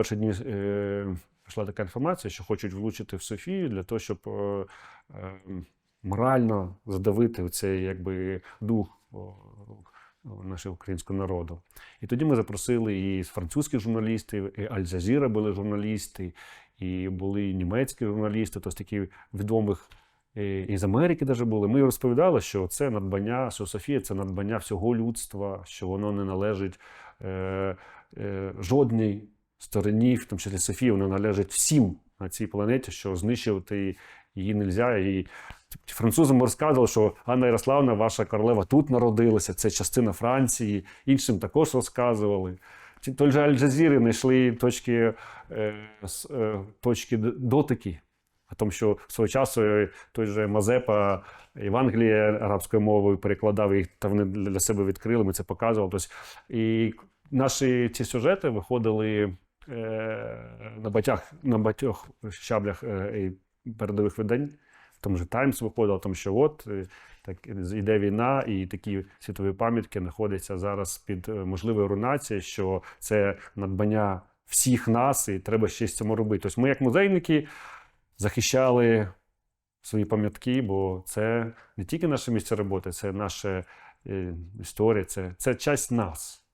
перші дні е, пішла така інформація, що хочуть влучити в Софію для того, щоб е, е, морально задавити цей якби дух нашого українського народу. І тоді ми запросили і французьких журналістів, і Аль-Джазіра були журналісти, і були і німецькі журналісти, тобто такі відомих і і з Америки даже були. Ми розповідали, що це надбання, що Софія це надбання всього людства, що воно не належить е, е, жодній стороні, в тому числі Софії, воно належить всім на цій планеті, що знищувати її не можна. І французам розказували, що Анна Ярославна, ваша королева, тут народилася, це частина Франції, іншим також розказували. Ті- Той же Аль-Джазіри знайшли точки, е, е, точки дотики. А тому, що свого часу е, той же Мазепа Євангеліє арабською мовою перекладав їх, та вони для себе відкрили, ми це показували. Тобто, і наші ці сюжети виходили на батьох, на батьох щаблях е, передових видань. В тому же Таймс виходило, тому що от е, так йде війна, і такі світові пам'ятки знаходяться зараз під е, можливою руйнацією, що це надбання всіх нас, і треба щось цьому робити. Тобто ми, як музейники, захищали свої пам'ятки, бо це не тільки наше місце роботи, це наша е, історія, це, це часть нас.